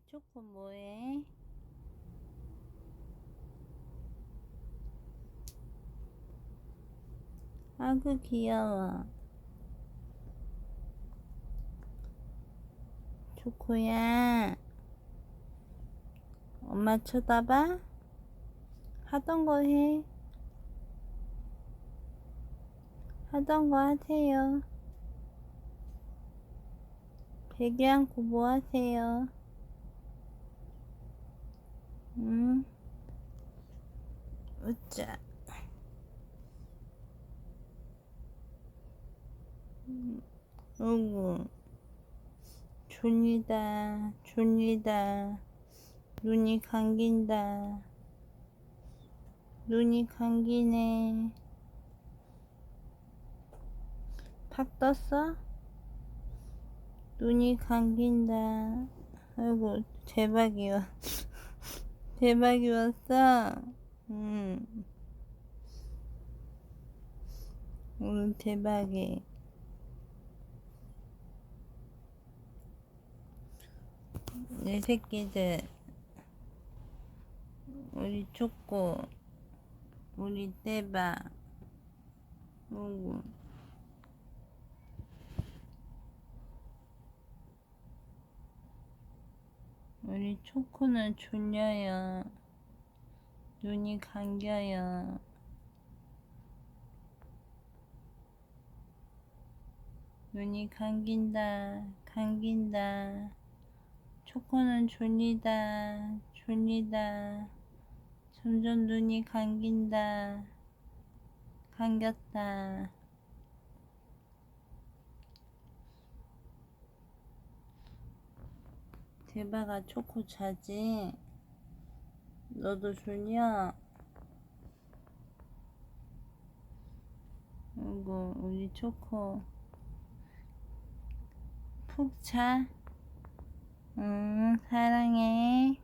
우리 초코 뭐해? 아구 귀여워. 초코야. 엄마 쳐다봐? 하던 거 해. 하던 거 하세요. 베개 안고 뭐 하세요? 응? 으짜. 음, 어구. 존이다, 존이다. 눈이 감긴다. 눈이 감기네. 팍 떴어? 눈이 감긴다. 아이고, 대박이야. 대박이 왔어. 음. 오늘 대박이. 내 새끼들. 우리 초코. 우리 떼봐. 오 우리 초코는 졸려요. 눈이 감겨요. 눈이 감긴다, 감긴다. 초코는 졸리다, 졸리다. 점점 눈이 감긴다, 감겼다. 대박아 초코 자지? 너도 졸려? 아이고 우리 초코 푹 자? 응 사랑해